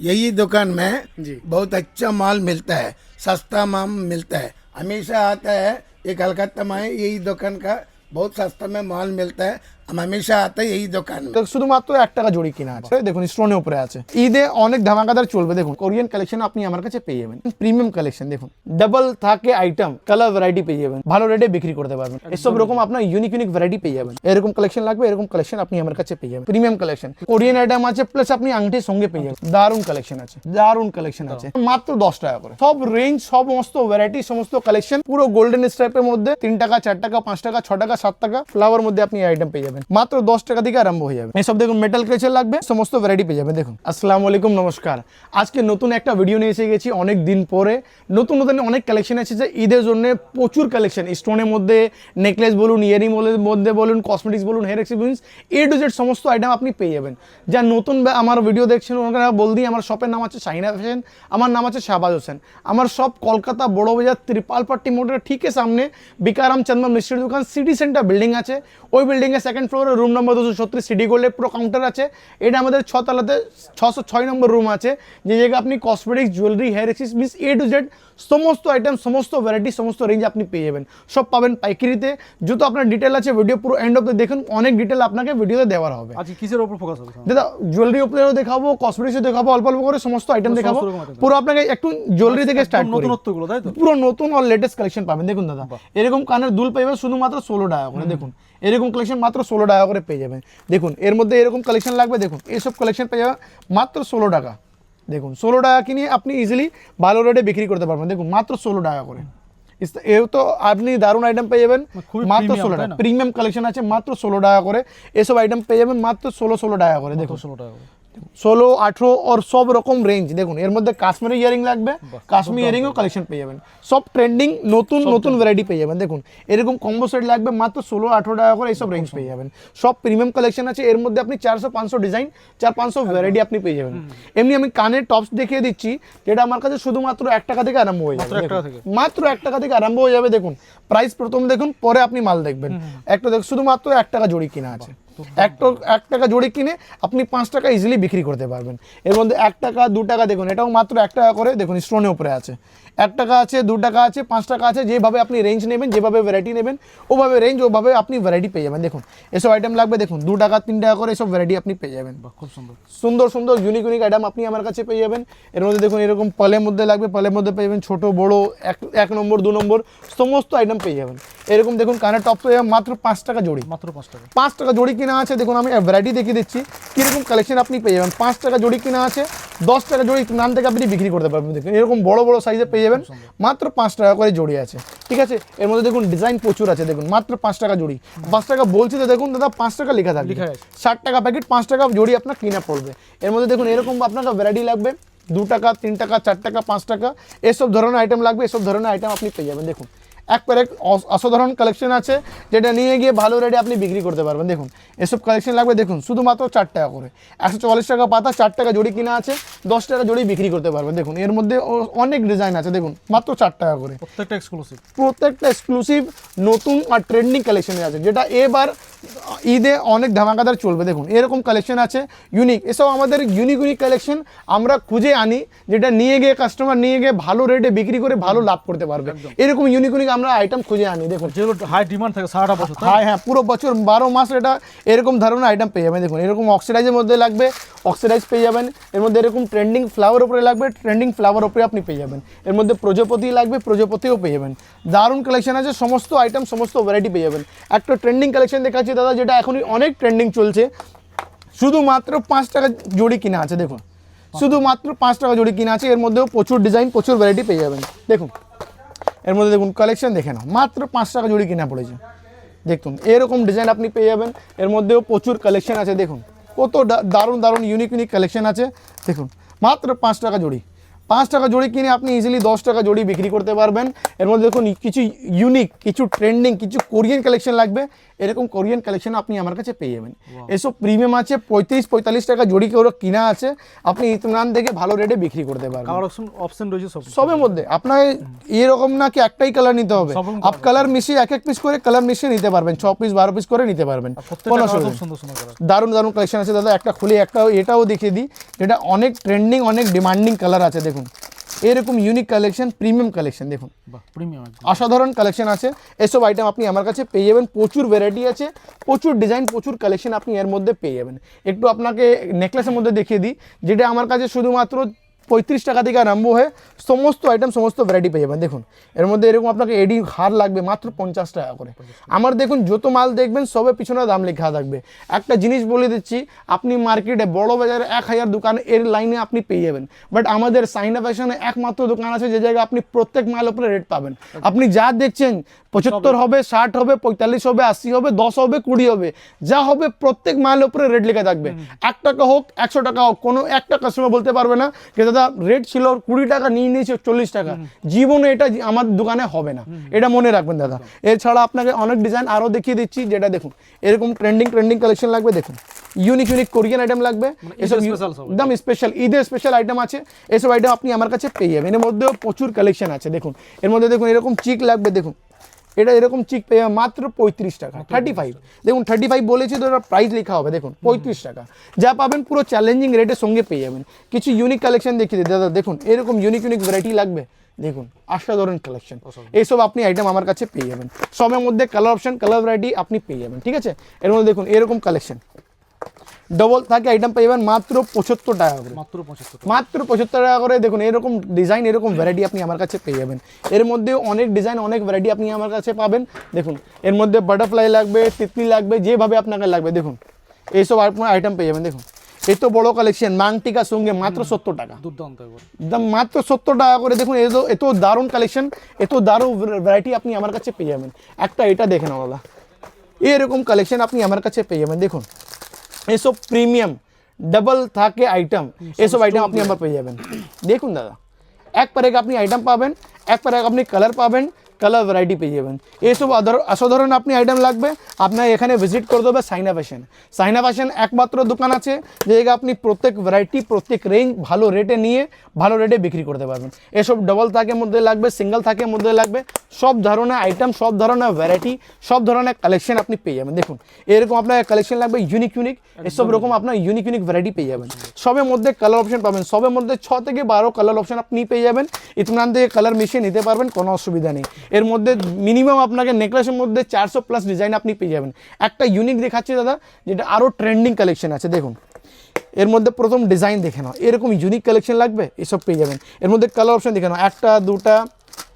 यही दुकान में जी। बहुत अच्छा माल मिलता है सस्ता माल मिलता है हमेशा आता है ये कलकत्ता में यही दुकान का बहुत सस्ता में माल मिलता है আমার মেশা তাই এই দোকান। শুধুমাত্র এক টাকা জড়ি কিনা আছে। দেখুন স্টোনে উপরে আছে। ঈদে অনেক ধামাকাদার চলবে। দেখুন কোরিয়ান কালেকশন আপনি আমার কাছে পেয়ে যাবেন। প্রিমিয়াম কালেকশন দেখুন। ডাবল থাকে আইটেম কালার ভ্যারাইটি পেয়ে যাবেন। ভালো রেটে বিক্রি করতে পারবেন। এসব রকম আপনার ইউনিক ইউনিক ভ্যারাইটি পেয়ে যাবেন। এরকম কালেকশন লাগবে এরকম কালেকশন আপনি আমার কাছে পেয়ে যাবেন। প্রিমিয়াম কালেকশন কোরিয়ান আইটেম আছে প্লাস আপনি আংটির সঙ্গে পেয়ে যাবেন। দারুণ কালেকশন আছে। দারুণ কালেকশন আছে। মাত্র দশ টাকা করে। সব রেঞ্জ সমস্ত ভ্যারাইটি সমস্ত কালেকশন পুরো গোল্ডেন স্ট্রাইপের মধ্যে তিন টাকা চার টাকা পাঁচ টাকা ছ টাকা সাত টাকা ফ্লাওয়ার মধ্যে আপনি আইটেম পেয়ে যাবেন। মাত্র দশ টাকা থেকে আরম্ভ হয়ে যাবে। এসব দেখুন মেটাল ক্রেচার লাগবে, সমস্ত ভ্যারাইটি পেয়ে যাবে দেখুন আসসালামু আলাইকুম নমস্কার। আজকে নতুন একটা ভিডিও নিয়ে এসে গেছি অনেক দিন পরে। নতুন নতুন অনেক কালেকশন আছে যে ঈদের জন্য প্রচুর কালেকশন স্টোনের মধ্যে নেকলেস বলুন ইয়ারিং মধ্যে বলুন কসমেটিক্স বলুন hair experience A to Z সমস্ত আইটেম আপনি পেয়ে যাবেন। যা নতুন আমার ভিডিও দেখছেন ওনারা বল দিই আমার শপের নাম আছে শাহিনা ফ্যাশন আমার নাম আছে শাহবাজ হোসেন। আমার সব কলকাতা বড় বাজার ত্রিপালপাট্টি মোড়ের ঠিক সামনে বিকারাম চন্দ্র মিষ্টির দোকান সিটি সেন্টার বিল্ডিং আছে। ওই বিল্ডিংয়ের সেকেন্ড ফ্লোরে রুম নম্বর দুশো ছত্রিশ সিটি গোল্ডে পুরো কাউন্টার আছে। এটা আমাদের ছতলাতে ছশো ছয় নম্বর রুম আছে। যে জায়গায় আপনি cosmetics jewellery hair accessories A to Z সমস্ত আইটেম সমস্ত ভ্যারাইটি সমস্ত রেঞ্জ আপনি পেয়ে যাবেন। সব পাবেন পাইকারিতে। যত আপনার ডিটেল আছে ভিডিও পুরো এন্ড অফ দেখুন। অনেক ডিটেল আপনাকে ভিডিওতে দেওয়া হবে। আজকে কিসের উপর ফোকাস হবে দাদা জুয়েলারি উপরেও দেখাবো কসমেটিক্সও দেখাবো অল্প অল্প করে সমস্ত আইটেম দেখাবো। পুরো আপনাকে একটু জুয়েলারি থেকে স্টার্ট করি। নতুনত্বগুলো তাই তো? পুরো নতুন আর লেটেস্ট কালেকশন পাবেন। দেখুন দাদা এরকম কানের দুল পাইবে শুধুমাত্র ষোলো টাকা করে। দেখুন এরকম কালেকশন মাত্র ষোলো টাকা করে পেয়ে যাবেন। দেখুন এর মধ্যে এরকম কালেকশন লাগবে দেখুন এইসব কালেকশন পেয়ে যাবেন মাত্র ষোলো টাকা। দেখুন ষোলো টাকা কিনে আপনি ইজিলি ভালো রেটে বিক্রি করতে পারবেন। দেখুন মাত্র ষোলো টাকা করে। এও তো আপনি দারুণ আইটেম পেয়ে যাবেন। মাত্র ষোলো টাকা। প্রিমিয়াম কালেকশন আছে মাত্র ষোলো টাকা করে। এসব আইটেম পেয়ে যাবেন মাত্র ষোলো ষোলো টাকা করে। দেখুন ষোলো টাকা করে। ষোলো আঠেরো ওর সব রকম রেঞ্জ দেখুন এর মধ্যে কাশ্মীরি ইয়ারিং লাগবে কাশ্মীর ইয়ারিংও কালেকশন পেয়ে যাবেন। সব ট্রেন্ডিং নতুন নতুন ভ্যারাইটি পেয়ে যাবেন। দেখুন এরকম কম্বো সেট লাগবে মাত্র ষোলো আঠেরো টাকা করে এইসব রেঞ্জ পেয়ে যাবেন। সব প্রিমিয়াম কালেকশন আছে এর মধ্যে আপনি চারশো পাঁচশো ডিজাইন চার পাঁচশো ভ্যারাইটি আপনি পেয়ে যাবেন। এমনি আমি কানের টপস দেখিয়ে দিচ্ছি যেটা আমার কাছে শুধুমাত্র এক টাকা থেকে আরম্ভ হয়ে যাবে। মাত্র এক টাকা থেকে? আরম্ভ হয়ে যাবে দেখুন। প্রাইস প্রথম দেখুন পরে আপনি মাল দেখবেন। একটা দেখ শুধুমাত্র এক টাকা জড়ি কিনা আছে। এক টাকা জড়ি কিনে আপনি পাঁচ টাকা ইজিলি বিক্রি করতে পারবেন। এর মধ্যে এক টাকা দু টাকা দেখুন এটাও মাত্র এক টাকা করে দেখুন স্টোনের উপরে আছে। এক টাকা আছে দু টাকা আছে পাঁচ টাকা আছে যেভাবে আপনি রেঞ্জ নেবেন যেভাবে ভ্যারাইটি নেবেন ওভাবে রেঞ্জ ওভাবে আপনি ভ্যারাইটি পেয়ে যাবেন। দেখুন এসব আইটেম লাগবে দেখুন দু টাকা তিন টাকা করে এসব ভ্যারাইটি আপনি পেয়ে যাবেন। খুব সুন্দর। সুন্দর সুন্দর ইউনিক ইউনিক আইটেম আপনি আমার কাছে পেয়ে যাবেন। এর মধ্যে দেখুন এরকম পলের মধ্যে লাগবে পলের মধ্যে পেয়ে যাবেন ছোটো বড়ো এক এক নম্বর দু নম্বর সমস্ত আইটেম পেয়ে যাবেন। এরকম দেখুন কানের টপ পেয়ে মাত্র পাঁচ টাকা জোড়ি। মাত্র পাঁচ টাকা। পাঁচ টাকা জোড়ি কিনা আছে? দেখুন আমি ভ্যারাইটি দেখিয়ে দিচ্ছি। কীরকম কালেকশন আপনি পেয়ে যাবেন? পাঁচ টাকা জোড়ি কিনা আছে দশ টাকা জোড়ি নাম থেকে আপনি বিক্রি করতে পারবেন। দেখুন এরকম বড় বড় সাইজে পেয়ে যাবেন। মাত্র পাঁচ টাকা করে জোড়ি আছে। ঠিক আছে? এর মধ্যে দেখুন ডিজাইন প্রচুর আছে। দেখুন মাত্র পাঁচ টাকা জোড়ি। পাঁচ টাকা বলছি তো দেখুন দাদা পাঁচ টাকা লেখা থাকবে। লেখা ষাট টাকা প্যাকেট পাঁচ টাকা জোড়ি আপনার কিনা পড়বে। এর মধ্যে দেখুন এরকম আপনার ভ্যারাইটি লাগবে। দু টাকা তিন টাকা চার টাকা পাঁচ টাকা এসব ধরনের আইটেম লাগবে এসব ধরনের আইটেম আপনি পেয়ে যাবেন। দেখুন এক পর এক অস- অসাধারণ কালেকশন আছে যেটা নিয়ে গিয়ে ভালো রেটে আপনি বিক্রি করতে পারবেন। দেখুন এসব কালেকশন লাগবে দেখুন শুধুমাত্র চার টাকা করে। একশো চল্লিশ টাকা পাতা চার টাকা জড়ি কিনা আছে দশ টাকা জড়ি বিক্রি করতে পারবেন। দেখুন এর মধ্যে অনেক ডিজাইন আছে দেখুন মাত্র চার টাকা করে। প্রত্যেকটা এক্সক্লুসিভ প্রত্যেকটা এক্সক্লুসিভ নতুন আর ট্রেন্ডিং কালেকশনে আছে যেটা এবার ঈদে অনেক ধামাকাদার চলবে। দেখুন এরকম কালেকশন আছে ইউনিক এসব আমাদের ইউনিক ইউনিক কালেকশন আমরা খুঁজে আনি যেটা নিয়ে গিয়ে কাস্টমার নিয়ে গিয়ে ভালো রেটে বিক্রি করে ভালো লাভ করতে পারবে। এরকম ইউনিক ইউনিক আমরা আইটেম খুঁজে আনি দেখুন। যেগুলো হাই ডিমান্ড থাকে সারাটা বছর হ্যাঁ হ্যাঁ পুরো বছর বারো মাস এটা এরকম ধরনের আইটেম পেয়ে যাবেন। দেখুন এরকম অক্সিডাইজের মধ্যে লাগবে অক্সিডাইজ পেয়ে যাবেন। এর মধ্যে এরকম ট্রেন্ডিং ফ্লাওয়ার উপরে লাগবে ট্রেন্ডিং ফ্লাওয়ার উপরে আপনি পেয়ে যাবেন। এর মধ্যে প্রজাপতি লাগবে প্রজাপতিও পেয়ে যাবেন। দারুণ কালেকশন আছে সমস্ত আইটেম সমস্ত ভ্যারাইটি পেয়ে যাবেন। একটা ট্রেন্ডিং কালেকশন দেখাচ্ছি দাদা যেটা এখনই অনেক ট্রেন্ডিং চলছে। শুধুমাত্র পাঁচ টাকা জোড়ি কিনা আছে দেখুন। শুধুমাত্র পাঁচ টাকা জোড়ি কিনা আছে এর মধ্যেও প্রচুর ডিজাইন প্রচুর ভ্যারাইটি পেয়ে যাবেন। দেখুন। এর মধ্যে দেখুন কালেকশন দেখে নাও। মাত্র পাঁচ টাকা জুড়ি কিনা পড়েছে। দেখুন, এরকম ডিজাইন আপনি পেয়ে যাবেন। এর মধ্যেও প্রচুর কালেকশন আছে, দেখুন। কত দারুণ দারুণ ইউনিক ইউনিক কালেকশন আছে। দেখুন, মাত্র পাঁচ টাকা জোড়ি। পাঁচ টাকা জড়ি কিনে আপনি ইজিলি দশ টাকা জড়ি বিক্রি করতে পারবেন। এর মধ্যে দেখুন কিছু ইউনিক কিছু ট্রেন্ডিং কিছু কোরিয়ান কালেকশন লাগবে। এরকম কোরিয়ান কালেকশন আপনি আমার কাছে পেয়ে যাবেন। এসব প্রিমিয়াম আছে পঁয়ত্রিশ পঁয়তাল্লিশ টাকা জড়ি কেউ কিনা আছে। আপনি ইতমান থেকে ভালো রেটে বিক্রি করতে পারবেন। অপশন রয়েছে সব। সবের মধ্যে। আপনার এরকম না কি একটাই কালার নিতে হবে। আপ কালার মিশিয়ে এক এক পিস করে কালার মিশিয়ে নিতে পারবেন। ছ পিস বারো পিস করে নিতে পারবেন। কোনো দারুণ দারুণ কালেকশন আছে। দাদা একটা খুলে একটা এটাও দেখিয়ে দিই। যেটা অনেক ট্রেন্ডিং অনেক ডিমান্ডিং কালার আছে দেখুন। এরকম ইউনিক কালেকশন প্রিমিয়াম কালেকশন দেখুন। অসাধারণ কালেকশন আছে। এসব আইটেম আপনি আমার কাছে পেয়ে যাবেন। প্রচুর ভ্যারাইটি আছে প্রচুর ডিজাইন প্রচুর কালেকশন আপনি এর মধ্যে পেয়ে যাবেন। একটু আপনাকে নেকলেসের মধ্যে দেখিয়ে দিই যেটা আমার কাছে শুধুমাত্র পঁয়ত্রিশ টাকা থেকে আরম্ভ হয়ে সমস্ত আইটেম সমস্ত ভ্যারাইটি পেয়ে যাবেন। দেখুন এর মধ্যে এরকম আপনাকে এডি হার লাগবে মাত্র পঞ্চাশ টাকা করে। আমার দেখুন যত মাল দেখবেন সবে পিছনে দাম লেখা থাকবে। একটা জিনিস বলে দিচ্ছি আপনি মার্কেটে বড় বাজারে এক হাজার দোকান এর লাইনে আপনি পেয়ে যাবেন। বাট আমাদের সাইনা ফ্যাশনে একমাত্র দোকান আছে যে জায়গায় আপনি প্রত্যেক মাল উপরে রেট পাবেন। আপনি যা দেখছেন পঁচাত্তর হবে ষাট হবে পঁয়তাল্লিশ হবে আশি হবে দশ হবে কুড়ি হবে যা হবে প্রত্যেক মালের উপরে রেট লেখা থাকবে। এক টাকা হোক একশো টাকা হোক কোনো একটা কাস্টমার বলতে পারবে না যে দাদা রেট ছিল কুড়ি টাকা নিয়ে নিয়েছে চল্লিশ টাকা। জীবনে এটা আমার দোকানে হবে না। এটা মনে রাখবেন দাদা। এছাড়া আপনাকে অনেক ডিজাইন আরও দেখিয়ে দিচ্ছি যেটা দেখুন এরকম ট্রেন্ডিং ট্রেন্ডিং কালেকশন লাগবে দেখুন। ইউনিক ইউনিক কোরিয়ান আইটেম লাগবে। এসব ঈদের ইউ- special সব। একদম স্পেশাল ঈদের স্পেশাল আইটেম আছে। এসব আইটেম আপনি আমার কাছে পেয়ে যাবেন। এর মধ্যেও প্রচুর কালেকশন আছে দেখুন। এর মধ্যে দেখুন এরকম চিক লাগবে দেখুন। এটা এরকম চিক পেয়ে যাবে মাত্র পঁয়ত্রিশ টাকা থার্টি ফাইভ দেখুন থার্টি ফাইভ বলেছি তো প্রাইস লেখা হবে দেখুন পঁয়ত্রিশ টাকা। যা পাবেন পুরো চ্যালেঞ্জিং রেটের সঙ্গে পেয়ে যাবেন। কিছু ইউনিক কালেকশন দেখিয়ে দাদা দেখুন এরকম ইউনিক ইউনিক ভ্যারাইটি লাগবে? দেখুন অসাধারণ কালেকশন এইসব আপনি আইটেম আমার কাছে পেয়ে যাবেন। সবের মধ্যে কালার অপশন কালার ভ্যারাইটি আপনি পেয়ে যাবেন ঠিক আছে? এর মধ্যে দেখুন এরকম কালেকশন ডবল থাকে আইটেম পেয়ে যাবেন মাত্র পঁচাত্তর টাকা করে। মাত্র পঁচাত্তর মাত্র পঁচাত্তর টাকা করে দেখুন এরকম ডিজাইন এরকম ভ্যারাইটি আপনি আমার কাছে পেয়ে যাবেন। এর মধ্যে অনেক ডিজাইন অনেক ভ্যারাইটি আপনি আমার কাছে পাবেন। দেখুন এর মধ্যে বাটারফ্লাই লাগবে তিতলি লাগবে যেভাবে আপনাকে লাগবে দেখুন। এইসব আপনার আইটেম পেয়ে যাবেন দেখুন। এই তো বড় কালেকশন মাংটিকার সঙ্গে মাত্র সত্তর টাকা। একদম মাত্র সত্তর টাকা করে দেখুন এত এত দারুণ কালেকশন এত দারুণ ভ্যারাইটি আপনি আমার কাছে পেয়ে যাবেন। একটা এটা দেখেন দাদা এরকম কালেকশন আপনি আমার কাছে পেয়ে যাবেন দেখুন। এসব প্রিমিয়াম ডাবল থাকে আইটেম এসব আইটেম আপনি আমার পেয়ে যাবেন দেখুন দাদা এক পারে আপনি আইটেম পাবেন এক পারে আপনি কালার পাবেন কালার ভ্যারাইটি পেয়ে যাবেন। এইসব অসাধারণ আপনি আইটেম লাগবে আপনার এখানে ভিজিট করে দেবে সাইনা ফ্যাশন সাইনা ফ্যাশন একমাত্র দোকান আছে যে আপনি প্রত্যেক ভ্যারাইটি প্রত্যেক রেঞ্জ ভালো রেটে নিয়ে ভালো রেটে বিক্রি করতে পারবেন। এসব ডবল থাকের মধ্যে লাগবে সিঙ্গেল থাকের মধ্যে লাগবে, সব ধরনের আইটেম সব ধরনের ভ্যারাইটি সব ধরনের কালেকশন আপনি পেয়ে যাবেন। দেখুন, এরকম আপনার কালেকশন লাগবে ইউনিক ইউনিক এসব রকম আপনার ইউনিক ইউনিক ভ্যারাইটি পেয়ে যাবেন। সবের মধ্যে কালার অপশন পাবেন। সবের মধ্যে ছ থেকে বারো কালার অপশন আপনি পেয়ে যাবেন। ইতমান থেকে কালার মিশিয়ে নিতে পারবেন, কোনো অসুবিধা নেই। এর মধ্যে মিনিমাম আপনাকে নেকলেসের মধ্যে চারশো প্লাস ডিজাইন আপনি পেয়ে যাবেন। একটা ইউনিক দেখাচ্ছি দাদা, যেটা আরও ট্রেন্ডিং কালেকশন আছে, দেখুন। এর মধ্যে প্রথম ডিজাইন দেখে নাও। এরকম ইউনিক কালেকশন লাগবে? এসব পেয়ে যাবেন। এর মধ্যে কালার অপশান দেখে নাও। একটা, দুটা,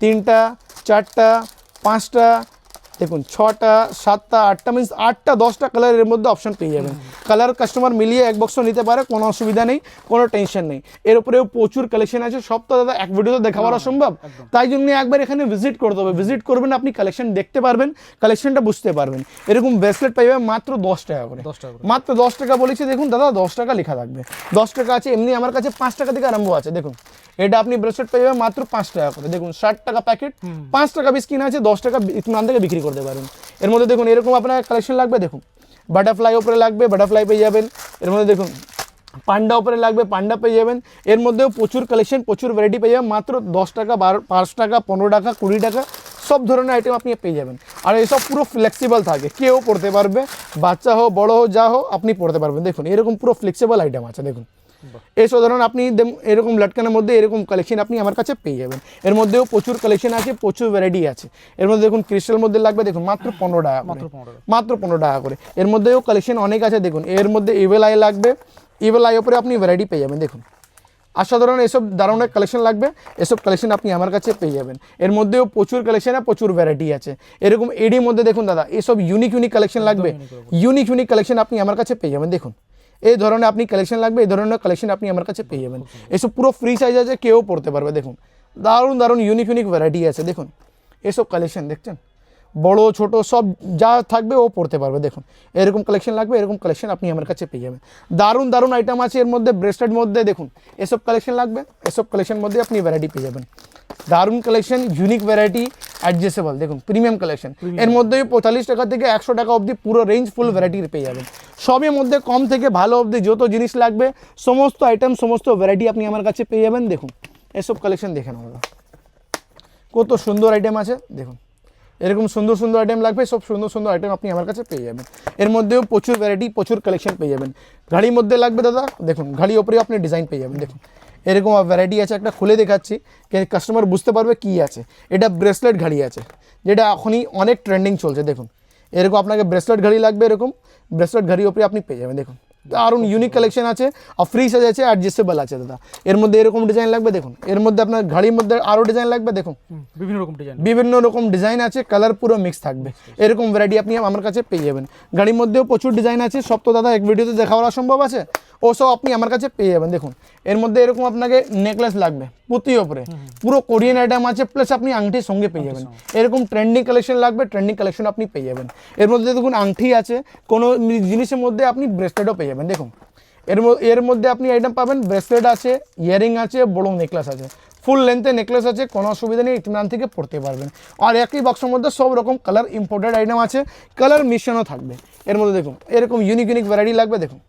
তিনটা, চারটা, পাঁচটা দেখুন ছটা সাতটা আটটা মিনস আটটা দশটা কালারের মধ্যে অপশন পেয়ে যাবেন। কালার কাস্টমার মিলিয়ে এক বক্স নিতে পারে কোনো অসুবিধা নেই কোনো টেনশন নেই। এর উপরেও প্রচুর কালেকশন আছে সব তো দাদা এক ভিডিওতে দেখাবার অসম্ভব। তাই জন্য একবার এখানে ভিজিট করতে হবে ভিজিট করবেন আপনি কালেকশন দেখতে পারবেন কালেকশনটা বুঝতে পারবেন। এরকম ব্রেসলেট যাবেন মাত্র দশ টাকা করে। দশ টাকা মাত্র দশ টাকা বলেছে দেখুন দাদা দশ টাকা লেখা থাকবে। দশ টাকা আছে এমনি আমার কাছে পাঁচ টাকা থেকে আরম্ভ আছে দেখুন। এটা আপনি ব্রেসলেট পেয়ে যাবেন মাত্র পাঁচ টাকা করে। দেখুন ষাট টাকা প্যাকেট পাঁচ টাকা পিস কিনা আছে দশ টাকা ইতমান থেকে বিক্রি করতে পারেন। এর মধ্যে দেখুন এরকম আপনার কালেকশন লাগবে দেখুন। বাটারফ্লাই উপরে লাগবে বাটারফ্লাই পেয়ে যাবেন। এর মধ্যে দেখুন পান্ডা ওপরে লাগবে পান্ডা পেয়ে যাবেন। এর মধ্যেও প্রচুর কালেকশন প্রচুর ভ্যারাইটি পেয়ে যাবেন। মাত্র দশ টাকা বারো পাঁচ টাকা পনেরো টাকা কুড়ি টাকা সব ধরনের আইটেম আপনি পেয়ে যাবেন। আর এসব পুরো ফ্লেক্সিবল থাকে। কেউ পড়তে পারবে বাচ্চা হোক বড় হোক যা হোক আপনি পড়তে পারবেন। দেখুন এরকম পুরো ফ্লেক্সিবল আইটেম আছে দেখুন। এইসব ধরুন আপনি এরকম লটকানের মধ্যে এরকম কালেকশন আপনি আমার কাছে পেয়ে যাবেন। এর মধ্যেও প্রচুর কালেকশন আছে প্রচুর ভ্যারাইটি আছে। এর মধ্যে দেখুন ক্রিস্টাল মধ্যে লাগবে দেখুন মাত্র পনেরো টাকা মাত্র পনেরো। মাত্র পনেরো টাকা করে। এর মধ্যেও কালেকশন অনেক আছে দেখুন। এর মধ্যে ইভেল আই লাগবে। ইভেল আই উপরে আপনি ভ্যারাইটি পেয়ে যাবেন দেখুন। অসাধারণ এসব দারুণ কালেকশন লাগবে এসব কালেকশন আপনি আমার কাছে পেয়ে যাবেন। এর মধ্যেও প্রচুর কালেকশন আর প্রচুর ভ্যারাইটি আছে। এরকম এডির মধ্যে দেখুন দাদা এসব ইউনিক ইউনিক কালেকশন লাগবে। ইউনিক ইউনিক কালেকশন আপনি আমার কাছে পেয়ে যাবেন দেখুন। এই ধরনের আপনি কালেকশন লাগবে, এই ধরনের কালেকশন আপনি আমার কাছে পেয়ে যাবেন। এসব পুরো ফ্রি সাইজ আছে, কেউ পড়তে পারবে। দেখুন, দারুণ দারুণ ইউনিক ইউনিক ভ্যারাইটি আছে। দেখুন, এসব কালেকশন দেখছেন? বড় ছোট সব যা থাকবে ও পড়তে পারবে। দেখুন এরকম কালেকশন লাগবে এরকম কালেকশন আপনি আমার কাছে পেয়ে যাবেন। দারুণ দারুণ আইটেম আছে এর মধ্যে ব্রেসলেট মধ্যে দেখুন এসব কালেকশন লাগবে এসব কালেকশন মধ্যে আপনি ভ্যারাইটি পেয়ে যাবেন। দারুণ কালেকশন ইউনিক ভ্যারাইটি অ্যাডজাস্টেবল দেখুন প্রিমিয়াম কালেকশন এর মধ্যে পঁয়তাল্লিশ টাকা থেকে একশো টাকা অবধি পুরো রেঞ্জ ফুল ভ্যারাইটির পেয়ে যাবেন। সবের মধ্যে কম থেকে ভালো অবধি যত জিনিস লাগবে সমস্ত আইটেম সমস্ত ভ্যারাইটি আপনি আমার কাছে পেয়ে যাবেন। দেখুন এসব কালেকশন দেখেন আমরা কত সুন্দর আইটেম আছে দেখুন। এরকম সুন্দর সুন্দর আইটেম লাগবে, সব সুন্দর সুন্দর আইটেম আপনি আমার কাছে পেয়ে যাবেন। এর মধ্যেও প্রচুর ভ্যারাইটি প্রচুর কালেকশন পেয়ে যাবেন। ঘাড়ির মধ্যে লাগবে দাদা, দেখুন ঘাড়ি ওপরে আপনি ডিজাইন পেয়ে যাবেন, দেখুন। এরকম ভ্যারাইটি আছে একটা, খুলে দেখাচ্ছি কাস্টমার বুঝতে পারবে কি আছে। এটা ব্রেসলেট ঘাড়ি আছে, যেটা এখনই অনেক ট্রেন্ডিং চলছে, দেখুন। এরকম আপনাকে ব্রেসলেট ঘড়ি লাগবে এরকম ব্রেসলেট ঘড়ি ওপরে আপনি পেয়ে যাবেন, দেখুন। দারুণ ইউনিক কালেকশন আছে। আর ফ্রি সাইজ আছে অ্যাডজাস্টেবল আছে দাদা। এর মধ্যে এরকম ডিজাইন লাগবে দেখুন। এর মধ্যে আপনার ঘাড়ির মধ্যে আরও ডিজাইন লাগবে দেখুন। বিভিন্ন রকম ডিজাইন বিভিন্ন রকম ডিজাইন আছে কালার পুরো মিক্স থাকবে। এরকম ভ্যারাইটি আপনি আমার কাছে পেয়ে যাবেন। গাড়ির মধ্যেও প্রচুর ডিজাইন আছে সব তো দাদা এক ভিডিওতে দেখাওয়া সম্ভব আছে। ও সব আপনি আমার কাছে পেয়ে যাবেন। দেখুন এর মধ্যে এরকম আপনাকে নেকলেস লাগবে পুঁতি ওপরে পুরো কোরিয়ান আইটেম আছে প্লাস আপনি আংটির সঙ্গে পেয়ে যাবেন। এরকম ট্রেন্ডিং কালেকশন লাগবে ট্রেন্ডিং কালেকশন আপনি পেয়ে যাবেন। এর মধ্যে দেখুন আংটি আছে কোনো জিনিসের মধ্যে আপনি ব্রেসলেটও পেয়ে যাবেন। দেখুন এর এর মধ্যে আপনি আইটেম পাবেন ব্রেসলেট আছে ইয়ারিং আছে বড় নেকলেস আছে। ফুল লেন্থে নেকলেস আছে কোনো অসুবিধা নেই ইতমান থেকে পড়তে পারবেন। আর একই বক্সের মধ্যে সব রকম কালার ইম্পোর্টেড আইটেম আছে কালার মিশনও থাকবে। এর মধ্যে দেখুন এরকম ইউনিক ইউনিক ভ্যারাইটি লাগবে দেখুন।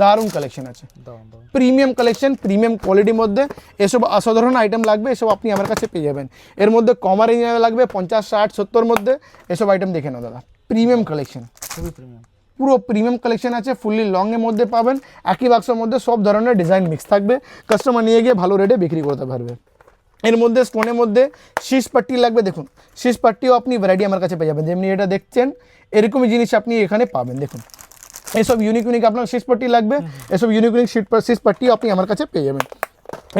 দারুণ কালেকশন আছে। প্রিমিয়াম কালেকশন প্রিমিয়াম কোয়ালিটির মধ্যে এসব অসাধারণ আইটেম লাগবে এসব আপনি আমার কাছে পেয়ে যাবেন। এর মধ্যে কমার লাগবে পঞ্চাশ ষাট সত্তর মধ্যে এসব আইটেম দেখে নাও দাদা। প্রিমিয়াম কালেকশন খুবই প্রিমিয়াম পুরো প্রিমিয়াম কালেকশন আছে ফুললি লংয়ের মধ্যে পাবেন একই বাক্সের মধ্যে সব ধরনের ডিজাইন মিক্স থাকবে কাস্টমার নিয়ে গিয়ে ভালো রেটে বিক্রি করতে পারবে। এর মধ্যে স্টোনের মধ্যে শীষ পাট্টি লাগবে দেখুন শীষ পাট্টিও আপনি ভ্যারাইটি আমার কাছে পেয়ে যাবেন যেমনি এটা দেখছেন এরকমই জিনিস আপনি এখানে পাবেন দেখুন। এইসব ইউনিক ইউনিক আপনার শীষ পাট্টি লাগবে। এসব ইউনিক ইউনিক শীট শীষ পাট্টিও আপনি আমার কাছে পেয়ে যাবেন।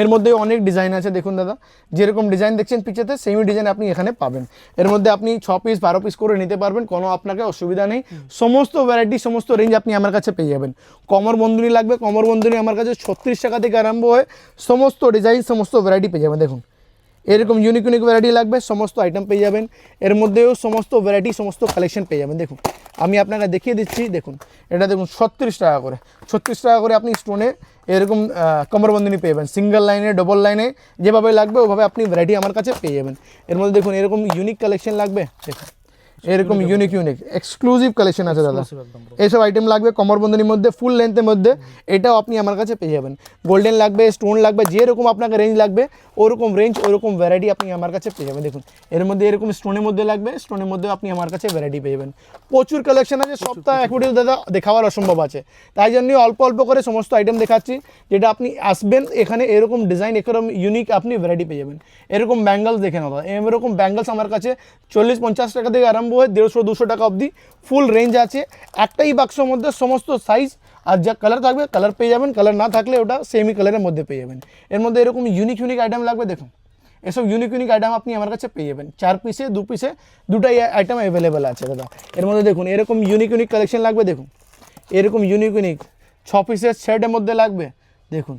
এর মধ্যে অনেক ডিজাইন আছে, দেখুন দাদা। যেরকম ডিজাইন দেখছেন পিছেতে সেমই ডিজাইন আপনি এখানে পাবেন। এর মধ্যে আপনি ছ পিস বারো পিস করে নিতে পারবেন, কোনো আপনাকে অসুবিধা নেই। সমস্ত ভ্যারাইটি সমস্ত রেঞ্জ আপনি আমার কাছে পেয়ে যাবেন। কমর বন্ধনী লাগবে, কমর বন্ধনী আমার কাছে ছত্রিশ টাকা থেকে আরম্ভ হয়ে সমস্ত ডিজাইন সমস্ত ভ্যারাইটি পেয়ে যাবেন, দেখুন। এরকম ইউনিক ইউনিক ভ্যারাইটি লাগবে, সমস্ত আইটেম পেয়ে যাবেন। এর মধ্যেও সমস্ত ভ্যারাইটি সমস্ত কালেকশন পেয়ে যাবেন। দেখুন, আমি আপনাকে দেখিয়ে দিচ্ছি, দেখুন, এটা দেখুন ছত্রিশ টাকা করে। ছত্রিশ টাকা করে আপনি স্টোনে এরকম কমরবন্দিনী পেয়ে যাবেন। সিঙ্গেল লাইনে ডবল লাইনে যেভাবে লাগবে, ওভাবে আপনি ভ্যারাইটি আমার কাছে পেয়ে যাবেন। এর মধ্যে দেখুন, এরকম ইউনিক কালেকশন লাগবে। দেখুন এরকম ইউনিক ইউনিক এক্সক্লুসিভ কালেকশন আছে দাদা। এইসব আইটেম লাগবে কমরবন্ধনীর মধ্যে ফুল লেন্থের মধ্যে। এটাও আপনি আমার কাছে পেয়ে যাবেন। গোল্ডেন লাগবে স্টোন লাগবে যেরকম আপনাকে রেঞ্জ লাগবে ওরকম রেঞ্জ ওরকম ভ্যারাইটি আপনি আমার কাছে পেয়ে যাবেন। দেখুন এর মধ্যে এরকম স্টোনের মধ্যে লাগবে স্টোনের মধ্যে আপনি আমার কাছে ভ্যারাইটি পেয়ে যাবেন। প্রচুর কালেকশন আছে সপ্তাহ এক ভিডিও দাদা দেখাবার অসম্ভব আছে। তাই জন্য অল্প অল্প করে সমস্ত আইটেম দেখাচ্ছি যেটা আপনি আসবেন এখানে এরকম ডিজাইন এরকম ইউনিক আপনি ভ্যারাইটি পেয়ে যাবেন। এরকম ব্যাঙ্গলস দেখে নেওয়া এরকম ব্যাঙ্গলস আমার কাছে চল্লিশ পঞ্চাশ টাকা থেকে আরম্ভ হয়ে দেড়শো, দুশো টাকা অবধি। ফুল রেঞ্জ আছে। একটাই বাক্সর মধ্যে সমস্ত সাইজ আর যা কালার থাকবে কালার পেয়ে যাবেন। কালার না থাকলে ওটা সেমি কালারের মধ্যে পেয়ে যাবেন। এর মধ্যে এরকম ইউনিক ইউনিক আইটেম লাগবে, দেখুন। এসব ইউনিক ইউনিক আইটেম আপনি আমার কাছে পেয়ে যাবেন। চার পিসে দু পিসে দুটাই আইটেম অ্যাভেলেবেল আছে, দাদা। এর মধ্যে দেখুন, এরকম ইউনিক ইউনিক কালেকশন লাগবে, দেখুন। এরকম ইউনিক ইউনিক ছ পিসের সেটের মধ্যে লাগবে, দেখুন।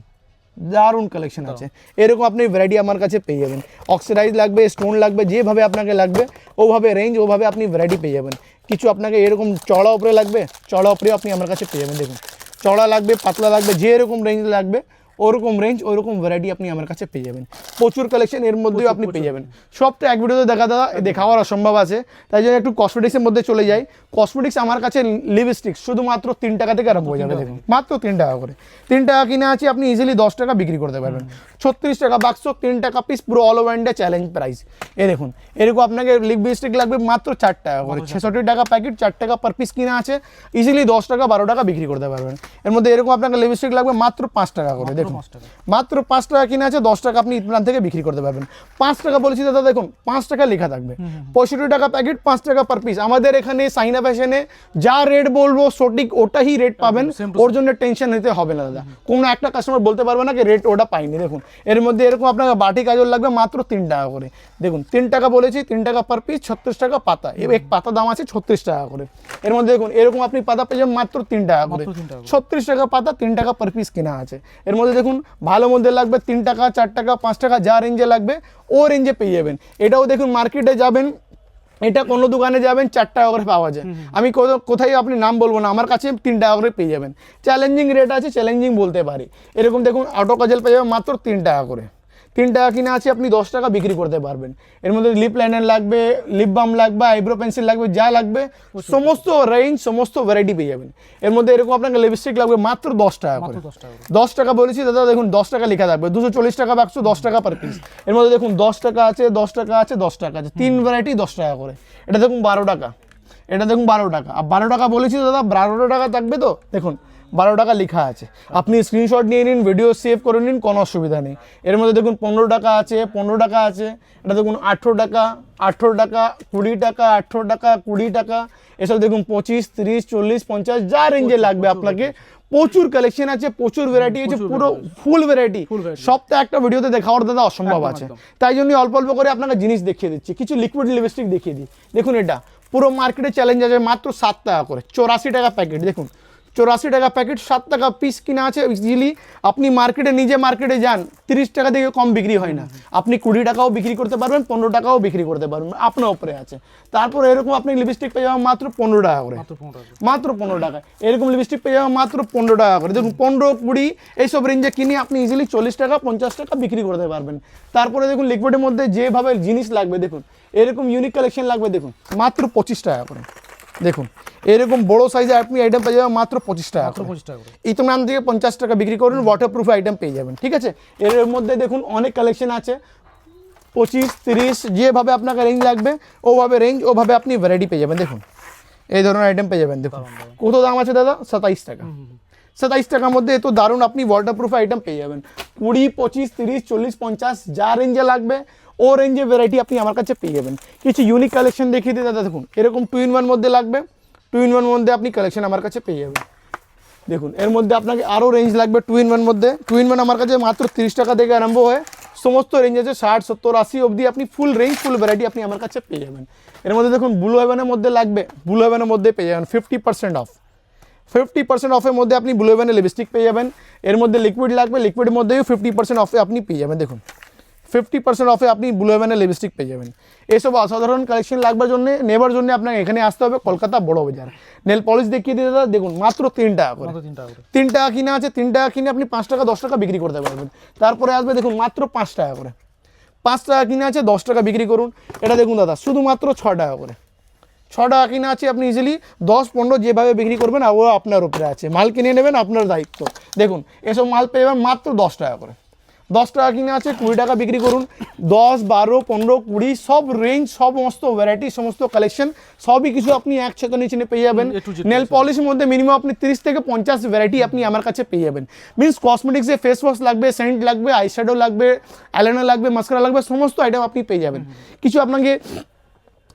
দারুণ কালেকশন আছে। এরকম আপনি ভ্যারাইটি আমার কাছে পেয়ে যাবেন। অক্সিডাইজ লাগবে স্টোন লাগবে যেভাবে আপনাকে লাগবে ওভাবে রেঞ্জ ওভাবে আপনি ভ্যারাইটি পেয়ে যাবেন। কিছু আপনাকে এরকম চড়া উপরে লাগবে চড়া উপরে আপনি আমার কাছে পেয়ে যাবেন। দেখুন চড়া লাগবে পাতলা লাগবে যেরকম রেঞ্জ লাগবে ওরকম রেঞ্জ ওরকম ভ্যারাইটি আপনি আমার কাছে পেয়ে যাবেন। প্রচুর কালেকশন এর মধ্যেও আপনি পেয়ে যাবেন। সব তো এক ভিডিওতে দেখা দাদা দেখাওয়ার অসম্ভব আছে। তাই জন্য একটু কসমেটিক্সের মধ্যে চলে যাই। কসমেটিক্স আমার কাছে লিপস্টিক শুধুমাত্র তিন টাকা থেকে আরম্ভ হয়ে যাবে দেখুন। মাত্র তিন টাকা করে। তিন টাকা কিনে আছে আপনি ইজিলি দশ টাকা বিক্রি করতে পারবেন। ছত্রিশ টাকা বাক্স তিন টাকা পিস পুরো all over India challenge price এ দেখুন এরকম আপনাকে লিপস্টিক লাগবে মাত্র চার টাকা করে। ছেষট্টি টাকা প্যাকেট চার টাকা পার পিস কিনা আছে। ইজিলি দশ টাকা বারো টাকা বিক্রি করতে পারবেন। এর মধ্যে এরকম আপনাকে লিপস্টিক লাগবে মাত্র পাঁচ টাকা করে। দেখুন। মাত্র পাঁচ টাকা কিনে আছে দশ টাকা আপনি ইতমান থেকে বিক্রি করতে পারবেন। পাঁচ টাকা বলেছি দাদা দেখুন পাঁচ টাকা লেখা থাকবে। পঁয়ষট্টি টাকা প্যাকেট পাঁচ টাকা পার পিস আমাদের এখানে সাইনা ফ্যাশনে যা রেট বলব সঠিক ওটাই রেট পাবেন। ওর জন্য টেনশন নিতে হবে না দাদা। কোনো একটা কাস্টমার বলতে পারবে না কি রেট ওটা পাইনি। দেখুন এর মধ্যে এরকম আপনাকে বাটি কাজল লাগবে মাত্র তিন টাকা করে। দেখুন তিন টাকা বলেছি তিন টাকা পার পিস ছত্রিশ টাকা পাতা। এক পাতা দাম আছে ছত্রিশ টাকা করে। এর মধ্যে দেখুন এরকম আপনি পাতা পেয়ে যাবেন মাত্র তিন টাকা করে। মাত্র তিন টাকা করে। ছত্রিশ টাকা পাতা তিন টাকা পার পিস কেনা আছে। এর মধ্যে দেখুন ভালো মধ্যে লাগবে তিন টাকা চার টাকা পাঁচ টাকা যা রেঞ্জে লাগবে ও রেঞ্জে পেয়ে যাবেন। এটাও দেখুন মার্কেটে যাবেন এটা কোনো দোকানে যাবেন চার টাকা করে পাওয়া যায়। আমি কোথাও- কোথায় আপনি নাম বলব না আমার কাছে তিন টাকা করে পেয়ে যাবেন। চ্যালেঞ্জিং রেট আছে চ্যালেঞ্জিং বলতে পারি। এরকম দেখুন অটো কাজেল পেয়ে যাবেন মাত্র তিন টাকা করে। তিন টাকা কিনে আছে আপনি দশ টাকা বিক্রি করতে পারবেন এর মধ্যে লিপ লাইনার লাগবে লিপ বাম লাগবে আইব্রো পেন্সিল লাগবে যা লাগবে সমস্ত রেঞ্জ সমস্ত ভ্যারাইটি পেয়ে যাবেন এর মধ্যে এরকম আপনাকে লিপস্টিক লাগবে মাত্র দশ টাকা করে দশ টাকা বলেছি দাদা দেখুন দশ টাকা লেখা থাকবে দুশো চল্লিশ টাকা বাক্স দশ টাকা পার পিস এর মধ্যে দেখুন দশ টাকা আছে দশ টাকা আছে দশ টাকা আছে তিন ভ্যারাইটি দশ টাকা করে এটা দেখুন বারো টাকা এটা দেখুন বারো টাকা আর বারো টাকা বলেছি দাদা বারো টাকা থাকবে তো দেখুন বারো টাকা লেখা আছে। আপনি স্ক্রিনশট নিয়ে নিন ভিডিও সেভ করে নিন কোনো অসুবিধা নেই। এর মধ্যে দেখুন পনেরো টাকা আছে পনেরো টাকা আছে এটা দেখুন আঠেরো টাকা আঠেরো টাকা কুড়ি টাকা আঠেরো টাকা কুড়ি টাকা এসব দেখুন পঁচিশ তিরিশ চল্লিশ পঞ্চাশ যা রেঞ্জে লাগবে আপনাকে। প্রচুর কালেকশন আছে প্রচুর ভ্যারাইটি আছে পুরো ফুল ভ্যারাইটি সবটা একটা ভিডিওতে দেখাওয়ার দাদা অসম্ভব আছে। তাই জন্য অল্প অল্প করে আপনাকে জিনিস দেখিয়ে দিচ্ছি। কিছু লিকুইড লিপস্টিক দেখিয়ে দিই। দেখুন এটা পুরো মার্কেটে চ্যালেঞ্জ আছে মাত্র সাত টাকা করে চৌরাশি টাকা প্যাকেট দেখুন। চৌরাশি টাকা প্যাকেট সাত টাকা পিস কিনা আছে ইজিলি আপনি মার্কেটে নিজে মার্কেটে যান তিরিশ টাকা থেকে কম বিক্রি হয় না। আপনি কুড়ি টাকাও বিক্রি করতে পারবেন পনেরো টাকাও বিক্রি করতে পারবেন আপনার উপরে আছে। তারপর এরকম আপনি লিপস্টিক পেয়ে যাবেন মাত্র পনেরো টাকা করে। মাত্র পনেরো টাকা। মাত্র পনেরো টাকা। এরকম লিপস্টিক পেয়ে যাবেন মাত্র পনেরো টাকা করে। দেখুন পনেরো কুড়ি এইসব রেঞ্জে কিনে আপনি ইজিলি চল্লিশ টাকা পঞ্চাশ টাকা বিক্রি করতে পারবেন। তারপরে দেখুন লিকুইডের মধ্যে যেভাবে জিনিস লাগবে দেখুন এরকম ইউনিক কালেকশন লাগবে দেখুন মাত্র পঁচিশ টাকা করে। দেখুন এরকম বড় সাইজের আপনি আইটেম পেয়ে যাবেন মাত্র পঁচিশ টাকা পঁচিশ টাকা করে। ইতমান থেকে পঞ্চাশ টাকা বিক্রি করুন ওয়াটারপ্রুফ আইটেম পেয়ে যাবেন ঠিক আছে? এর মধ্যে দেখুন অনেক কালেকশন আছে। পঁচিশ তিরিশ যেভাবে আপনাকে রেঞ্জ লাগবে ওভাবে রেঞ্জ ওভাবে আপনি ভ্যারাইটি পেয়ে যাবেন দেখুন। এই ধরনের আইটেম পেয়ে যাবেন দেখুন। কত দাম আছে দাদা? সাতাইশ টাকা। সাতাইশ টাকার মধ্যে এত দারুণ আপনি ওয়াটারপ্রুফ আইটেম পেয়ে যাবেন। কুড়ি পঁচিশ তিরিশ চল্লিশ পঞ্চাশ যা রেঞ্জে লাগবে ও রেঞ্জে ভ্যারাইটি আপনি আমার কাছে পেয়ে যাবেন। কিছু ইউনিক কালেকশন দেখিয়ে দিই দাদা দেখুন। এরকম টু ইন ওয়ান মধ্যে লাগবে। টু ইন ওয়ান মধ্যে আপনি কালেকশন আমার কাছে পেয়ে যাবেন। দেখুন, এর মধ্যে আপনাকে আরও রেঞ্জ লাগবে টু ইন ওয়ান মধ্যে। টু ইন ওয়ান আমার কাছে মাত্র তিরিশ টাকা থেকে আরম্ভ হয়ে সমস্ত রেঞ্জ আছে, ষাট, সত্তর, আশি অবধি আপনি ফুল রেঞ্জ ফুল ভ্যারাইটি আপনি আমার কাছে পেয়ে যাবেন। এর মধ্যে দেখুন ব্লু হেভেনের মধ্যে লাগবে। ব্লু হেভেনের মধ্যে পেয়ে যাবেন fifty percent off fifty percent অফের মধ্যে আপনি ব্লু হেভেনের লিপস্টিক পেয়ে যাবেন। এর মধ্যে লিকুইড লাগবে লিকুইডের মধ্যেও ফিফটি পার্সেন্ট অফে আপনি পেয়ে যাবেন। দেখুন ফিফটি পার্সেন্ট অফে আপনি ব্লু হেভেনের লিপস্টিক পেয়ে যাবেন। এইসব অসাধারণ কালেকশন লাগবার জন্য নেবার জন্য আপনাকে এখানে আসতে হবে কলকাতা বড় বাজার। নেল পলিশ দেখিয়ে দিয়ে দাদা দেখুন মাত্র তিন টাকা করে। তিন টাকা কিনে আছে তিন টাকা কিনে আপনি পাঁচ টাকা দশ টাকা বিক্রি করতে পারবেন। তারপরে আসবে দেখুন মাত্র পাঁচ টাকা করে। পাঁচ টাকা কিনে আছে দশ টাকা বিক্রি করুন। এটা দেখুন দাদা শুধুমাত্র ছ টাকা করে। ছ টাকা কিনে আছে আপনি ইজিলি দশ পনেরো যেভাবে বিক্রি করবেন ও আপনার উপরে আছে। মাল কিনে নেবেন আপনার দায়িত্ব। দেখুন এসব মাল পেয়ে যাবেন মাত্র দশ টাকা করে। দশ টাকা কিনে আছে কুড়ি টাকা বিক্রি করুন। দশ বারো পনেরো কুড়ি সব রেঞ্জ সমস্ত ভ্যারাইটি সমস্ত কালেকশন সবই কিছু আপনি এক একসাথে নিচে পেয়ে যাবেন। নেল পলিশের মধ্যে মিনিমাম আপনি তিরিশ থেকে পঞ্চাশ ভ্যারাইটি আপনি আমার কাছে পেয়ে যাবেন। মিনস কসমেটিক্সে ফেস ওয়াশ লাগবে সেন্ট লাগবে আইশ্যাডো লাগবে অ্যালেনা লাগবে মাস্কারা লাগবে সমস্ত আইটেম আপনি পেয়ে যাবেন। কিছু আপনাকে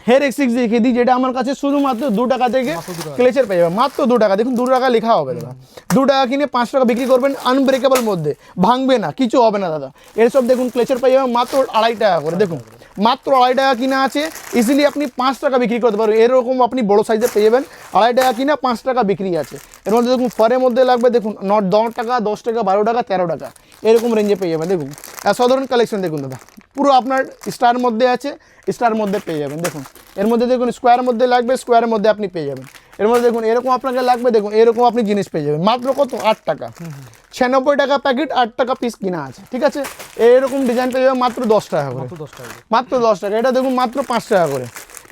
হেয়ার এক্সিক্স দেখিয়ে দিই যেটা আমার কাছে শুধুমাত্র দু টাকা থেকে ক্লেচার পেয়ে যাবে। মাত্র দু টাকা। দেখুন দু টাকা লেখা হবে দাদা। দু টাকা কিনে পাঁচ টাকা বিক্রি করবেন আনব্রেকেবল মধ্যে। ভাঙবে না কিছু হবে না দাদা। এসব দেখুন ক্লেচার পেয়ে যাবে মাত্র আড়াই টাকা করে। দেখুন মাত্র আড়াই টাকা কিনা আছে। ইজিলি আপনি পাঁচ টাকা বিক্রি করতে পারবেন। এরকম আপনি বড় সাইজে পেয়ে যাবেন। আড়াই টাকা কিনা পাঁচ টাকা বিক্রি আছে। এর মধ্যে দেখুন ফরের মধ্যে লাগবে, দেখুন ন দশ টাকা দশ টাকা, বারো টাকা, তেরো টাকা। এরকম রেঞ্জে পেয়ে যাবেন, দেখুন। সাধারণ কালেকশন দেখুন, দাদা। পুরো আপনার স্টার মধ্যে আছে স্টার মধ্যে পেয়ে যাবেন, দেখুন। এর মধ্যে দেখুন স্কোয়ারের মধ্যে লাগবে স্কোয়ারের মধ্যে আপনি পেয়ে যাবেন। এর মধ্যে দেখুন, এরকম আপনাকে লাগবে, দেখুন, এরকম আপনি জিনিস পেয়ে যাবেন। মাত্র কত? আট টাকা। ছিয়ানব্বই টাকা প্যাকেট আট টাকা পিস কিনা আছে। ঠিক আছে? এরকম ডিজাইন পেয়ে যাবেন মাত্র দশ টাকা করে। মাত্র দশ টাকা মাত্র দশ টাকা। এটা দেখুন মাত্র পাঁচ টাকা করে।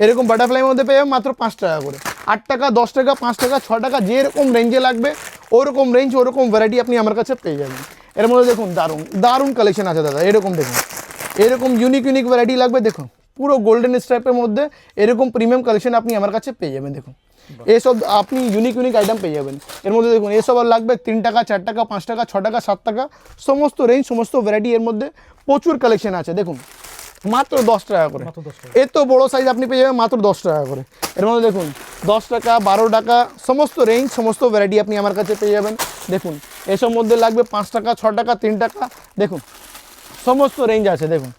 এরকম বাটারফ্লাইয়ের মধ্যে পেয়ে যাবেন মাত্র পাঁচ টাকা করে। আট টাকা দশ টাকা পাঁচ টাকা ছ টাকা যেরকম রেঞ্জে লাগবে ওরকম রেঞ্জ ওরকম ভ্যারাইটি আপনি আমার কাছে পেয়ে যাবেন। এর মধ্যে দেখুন দারুণ দারুণ কালেকশন আছে দাদা। এরকম দেখুন। এরকম ইউনিক ইউনিক ভ্যারাইটি লাগবে দেখুন। পুরো গোল্ডেন স্ট্রাইপের মধ্যে এরকম প্রিমিয়াম কালেকশন আপনি আমার কাছে পেয়ে যাবেন দেখুন। এসব আপনি ইউনিক ইউনিক আইটেম পেয়ে যাবেন। এর মধ্যে দেখুন এসব আর লাগবে তিন টাকা চার টাকা পাঁচ টাকা ছ টাকা সাত টাকা সমস্ত রেঞ্জ সমস্ত ভ্যারাইটি এর মধ্যে প্রচুর কালেকশন আছে দেখুন। মাত্র দশ টাকা করে। এত বড় সাইজ আপনি পেয়ে যাবেন মাত্র দশ টাকা করে। এর মধ্যে দেখুন দশ টাকা বারো টাকা সমস্ত রেঞ্জ সমস্ত ভ্যারাইটি আপনি আমার কাছে পেয়ে যাবেন। দেখুন এসব মধ্যে লাগবে পাঁচ টাকা ছ টাকা তিন টাকা দেখুন সমস্ত রেঞ্জ আছে দেখুন।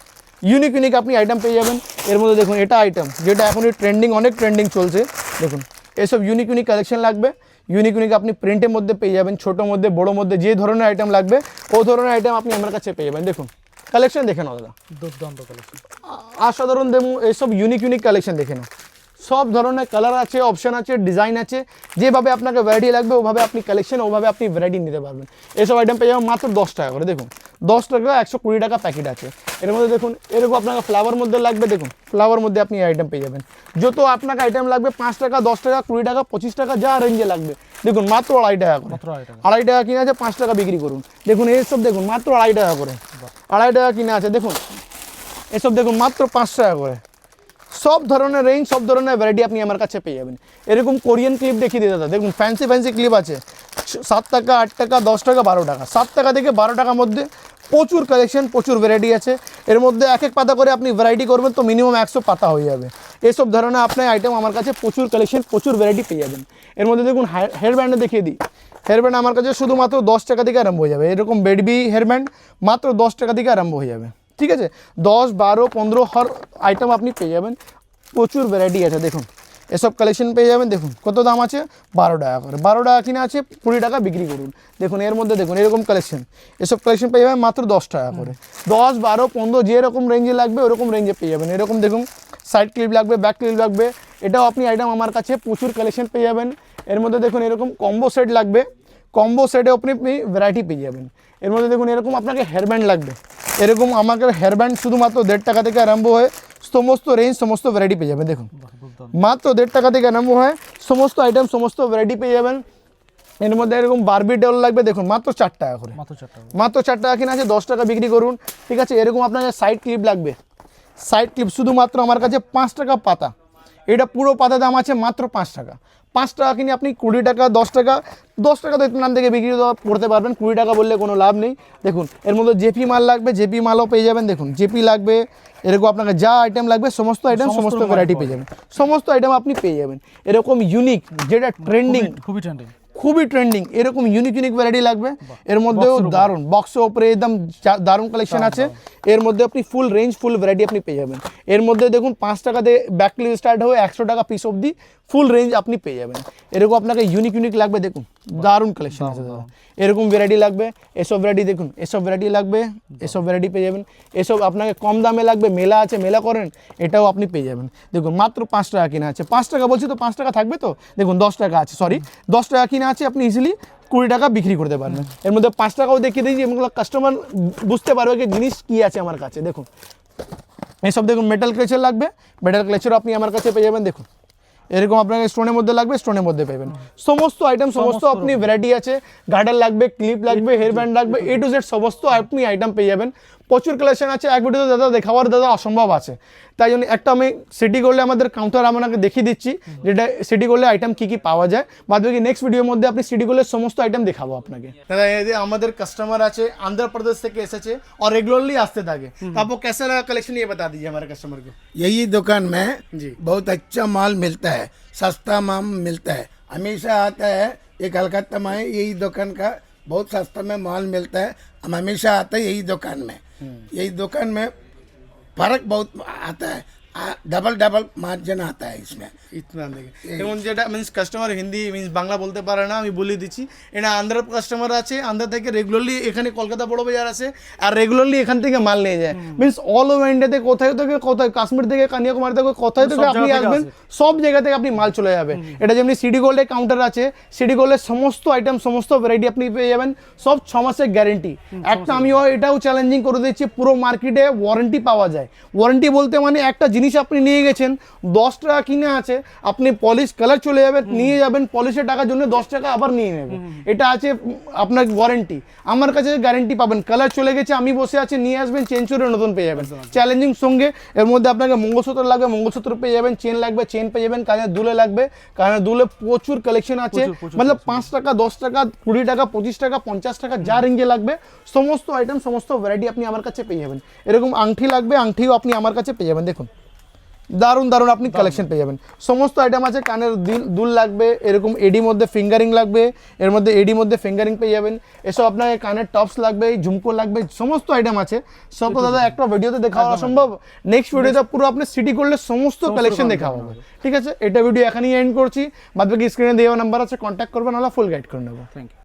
ইউনিক ইউনিক আপনি আইটেম পেয়ে যাবেন। এর মধ্যে দেখুন এটা আইটেম যেটা এখন ট্রেন্ডিং অনেক ট্রেন্ডিং চলছে। দেখুন এসব ইউনিক ইউনিক কালেকশন লাগবে। ইউনিক ইউনিক আপনি প্রিন্টের মধ্যে পেয়ে যাবেন ছোটোর মধ্যে বড়ো মধ্যে যে ধরনের আইটেম লাগবে ও ধরনের আইটেম আপনি আমার কাছে পেয়ে যাবেন। দেখুন কালেকশন দেখে নাও দাদা। দুর্দান্ত কালেকশন অসাধারণ দেখুন এইসব ইউনিক ইউনিক কালেকশন দেখে নাও। সব ধরনের কালার আছে অপশন আছে ডিজাইন আছে। যেভাবে আপনাকে ভ্যারাইটি লাগবে ওভাবে আপনি কালেকশন ওভাবে আপনি ভ্যারাইটি নিতে পারবেন। এসব আইটেম পেয়ে যাবেন মাত্র দশ টাকা করে দেখুন। দশ টাকা একশো কুড়ি টাকা প্যাকেট আছে। এর মধ্যে দেখুন এরকম আপনাকে ফ্লাওয়ার মধ্যে লাগবে দেখুন। ফ্লাওয়ার মধ্যে আপনি আইটেম পেয়ে যাবেন। যত আপনাকে আইটেম লাগবে পাঁচ টাকা দশ টাকা কুড়ি টাকা পঁচিশ টাকা যা রেঞ্জে লাগবে। দেখুন মাত্র আড়াই টাকা করে। আড়াই টাকা। কিনে আছে পাঁচ টাকা বিক্রি করুন। দেখুন এসব দেখুন মাত্র আড়াই টাকা করে। আড়াই টাকা কিনে আছে দেখুন। এসব দেখুন মাত্র পাঁচ টাকা করে। সব ধরনের রেঞ্জ সব ধরনের ভ্যারাইটি আপনি আমার কাছে পেয়ে যাবেন। এরকম কোরিয়ান ক্লিপ দেখিয়ে দিই দাদা দেখুন ফ্যান্সি ফ্যান্সি ক্লিপ আছে। সাত টাকা, আট টাকা, দশ টাকা, বারো টাকা। সাত টাকা থেকে বারো টাকার মধ্যে প্রচুর কালেকশন প্রচুর ভ্যারাইটি আছে। এর মধ্যে এক এক পাতা করে আপনি ভ্যারাইটি করবেন তো মিনিমাম একশো পাতা হয়ে যাবে। এসব ধরনের আপনার আইটেম আমার কাছে প্রচুর কালেকশন প্রচুর ভ্যারাইটি পেয়ে যাবেন। এর মধ্যে দেখুন হেয়ার ব্যান্ডে দেখিয়ে দিই। হেয়ার ব্যান্ড আমার কাছে শুধুমাত্র দশ টাকা থেকে আরম্ভ হয়ে যাবে। এরকম বেডবি হেয়ার ব্যান্ড মাত্র দশ টাকা থেকে আরম্ভ হয়ে যাবে। ঠিক আছে? দশ বারো পনেরো হর আইটেম আপনি পেয়ে যাবেন। প্রচুর ভ্যারাইটি আছে দেখুন। এসব কালেকশন পেয়ে যাবেন দেখুন। কত দাম আছে? বারো টাকা করে। বারো টাকা কিনে আছে কুড়ি টাকা বিক্রি করুন। দেখুন এর মধ্যে দেখুন এরকম কালেকশন এসব কালেকশন পেয়ে যাবেন মাত্র দশ টাকা করে। দশ বারো পনেরো যেরকম রেঞ্জে লাগবে ওরকম রেঞ্জে পেয়ে যাবেন। এরকম দেখুন সাইড ক্লিপ লাগবে ব্যাক ক্লিপ লাগবে। এটাও আপনি আইটেম আমার কাছে প্রচুর কালেকশন পেয়ে যাবেন। এর মধ্যে দেখুন এরকম কম্বো সেট লাগবে। কম্বো সেটে আপনি আপনি ভ্যারাইটি পেয়ে যাবেন। এর মধ্যে দেখুন এরকম আপনাকে হেয়ারব্যান্ড লাগবে। এরকম আমাকে হেয়ারব্যান্ড শুধুমাত্র দেড় টাকা থেকে আরম্ভ হয়ে সমস্ত রেঞ্জ সমস্ত ভ্যারাইটি পেয়ে যাবেন। দেখুন মাত্র দেড় টাকা থেকে আরম্ভ হয় সমস্ত আইটেম সমস্ত ভ্যারাইটি পেয়ে যাবেন। এর মধ্যে এরকম বারবি ডল লাগবে দেখুন মাত্র চার টাকা করে। মাত্র চার টাকা। কিনে আছে দশ টাকা বিক্রি করুন। ঠিক আছে এরকম আপনাকে সাইড ক্লিপ লাগবে। সাইড ক্লিপ শুধুমাত্র আমার কাছে পাঁচ টাকা পাতা। এটা পুরো পাতা দাম আছে মাত্র পাঁচ টাকা। পাঁচ টাকা কিনে আপনি কুড়ি টাকা দশ টাকা দশ টাকা তো নাম থেকে বিক্রি করতে পারবেন কুড়ি টাকা বললে কোনো লাভ নেই। দেখুন এর মধ্যে জেপি মাল লাগবে জেপি মালও পেয়ে যাবেন দেখুন জেপি লাগবে এরকম আপনাকে যা আইটেম লাগবে সমস্ত আইটেম সমস্ত ভ্যারাইটি পেয়ে যাবেন। সমস্ত আইটেম আপনি পেয়ে যাবেন। এরকম ইউনিক যেটা ট্রেন্ডিং খুবই ট্রেন্ডিং খুবই ট্রেন্ডিং এরকম ইউনিক ইউনিক ভ্যারাইটি লাগবে। এর মধ্যেও দারুণ বক্সের ওপরে একদম দারুণ কালেকশন আছে। এর মধ্যে আপনি ফুল রেঞ্জ ফুল ভ্যারাইটি আপনি পেয়ে যাবেন। এর মধ্যে দেখুন পাঁচ টাকা দিয়ে ব্যাক ক্লিপ স্টার্ট হয়ে একশো টাকা পিস অবধি ফুল রেঞ্জ আপনি পেয়ে যাবেন। এরকম আপনাকে ইউনিক ইউনিক লাগবে দেখুন। দারুণ কালেকশন আছে দাদা। এরকম ভ্যারাইটি লাগবে, এসব ভ্যারাইটি দেখুন, এসব ভ্যারাইটি লাগবে, এসব ভ্যারাইটি পেয়ে যাবেন। এসব আপনাকে কম দামে লাগবে, মেলা আছে, মেলা করেন, এটাও আপনি পেয়ে যাবেন। দেখুন, মাত্র পাঁচ টাকা কিনা আছে। পাঁচ টাকা বলছি তো, পাঁচ টাকা থাকবে তো? দেখুন, দশ টাকা আছে সরি দশ টাকা কিনা আছে, আপনি ইজিলি কুড়ি টাকা বিক্রি করতে পারবেন। এর মধ্যে পাঁচ টাকাও দেখিয়ে দিয়েছি এগুলো কাস্টমার বুঝতে পারবে যে জিনিস কী আছে আমার কাছে। দেখুন, এসব দেখুন মেটাল ক্লেচার লাগবে মেটাল ক্লেচারও আপনি আমার কাছে পেয়ে যাবেন, দেখুন। এরকম আপনাকে স্টোনের মধ্যে লাগবে স্টোনের মধ্যে পাবেন। সমস্ত আইটেম সমস্ত আপনি ভ্যারাইটি আছে। গার্ডার লাগবে ক্লিপ লাগবে হেয়ার ব্যান্ড লাগবে এ টু জেড সমস্ত আপনি আইটেম পেয়ে যাবেন। প্রচুর কালেকশন আছে এক ভিডিওতে দাদা দেখাবার দাদা অসম্ভব আছে তাই জন্য একটা আমি সিটি করলে আমাদের কাউন্টার আপনাকে দেখিয়ে দিচ্ছি যেটা সিটি করলে আইটেম কি কি পাওয়া যায় বাদ বাকি নেক্সট ভিডিওর মধ্যে আপনি সিটি করলে সমস্ত আইটেম দেখাবো আপনাকে দাদা এই যে আমাদের কাস্টমার আছে অন্ধ্রপ্রদেশ থেকে এসেছে আর রেগুলারলি আসতে থাকে তারপর कैसा लगा कलेक्शन ये बता दीजिए हमारे कस्टमर को यही दुकान में जी। बहुत अच्छा माल मिलता है सस्ता माल मिलता है हमेशा आता है ये कलकत्ता में यही दुकान का बहुत सस्ता में माल मिलता है हम हमेशा आते हैं यही दुकान में यही दुकान में फ़र्क बहुत आता है। डबल डबल मार्जिन आता है इसमें ইতনা দেখে এবং যেটা means customer Hindi means Bangla বলতে পারে না আমি বলে দিচ্ছি এটা আন্ধ্র কাস্টমার আছে আন্ধ্র থেকে রেগুলারলি এখানে কলকাতা বড় বাজার আছে আর রেগুলারলি এখান থেকে মাল নিয়ে যায় মিন্স অল ওভার ইন্ডিয়াতে কোথায় থেকে কোথায় কাশ্মীর থেকে কন্যাকুমারী থেকে কোথায় থেকে সব আপনি জায়গা থেকে আসবেন আসে। সব জায়গা থেকে আপনি মাল চলে যাবে এটা যেমনি সিডি গোল্ডে কাউন্টার আছে সিডি গোল্ডের সমস্ত আইটেম সমস্ত ভ্যারাইটি আপনি পেয়ে যাবেন সব ছ মাসের গ্যারেন্টি একটা আমিও এটাও চ্যালেঞ্জিং করে দিচ্ছি পুরো মার্কেটে ওয়ারেন্টি পাওয়া যায় ওয়ারেন্টি বলতে মানে একটা জিনিস আপনি নিয়ে গেছেন দশ টাকা কিনে আছে আপনি পলিশ কালার চলে যাবে নিয়ে যাবেন পলিশের টাকার জন্য দশ টাকা আবার নিয়ে নেবেন। এটা আছে আপনার ওয়ারেন্টি আমার কাছে গ্যারেন্টি পাবেন কালার চলে গেছে আমি বসে আছি নিয়ে আসবেন চেঞ্জ করে নতুন পেয়ে যাবেন। চ্যালেঞ্জিং সঙ্গে এর মধ্যে আপনাকে মঙ্গলসূত্র লাগবে মঙ্গলসূত্র পেয়ে যাবেন চেন লাগবে চেন পেয়ে যাবেন কানের দুলে লাগবে কানের দুলে প্রচুর কালেকশন আছে। মানে পাঁচ টাকা দশ টাকা কুড়ি টাকা পঁচিশ টাকা পঞ্চাশ টাকা যা রেঞ্জে লাগবে সমস্ত আইটেম সমস্ত ভ্যারাইটি আপনি আমার কাছে পেয়ে যাবেন। এরকম আংটি লাগবে আংটিও আপনি আমার কাছে পেয়ে যাবেন দেখুন। দারুণ দারুণ আপনি কালেকশন পেয়ে যাবেন। সমস্ত আইটেম আছে কানের দিল দুল লাগবে এরকম এডি মধ্যে ফিঙ্গারিং লাগবে এর মধ্যে এডি মধ্যে ফিঙ্গারিং পেয়ে যাবেন। এসব আপনাকে কানের টপস লাগবে ঝুমকো লাগবে সমস্ত আইটেম আছে। সব তো দাদা একটা ভিডিওতে দেখা অসম্ভব। নেক্সট ভিডিওতে পুরো আপনি সিটি করলে সমস্ত কালেকশন দেখা হবে। ঠিক আছে? এটা ভিডিও এখানেই এন্ড করছি। বাদ বাকি স্ক্রিনে দেওয়া নাম্বার আছে কন্ট্যাক্ট করবেন নাহলে ফুল গাইড করে নেব। Thank you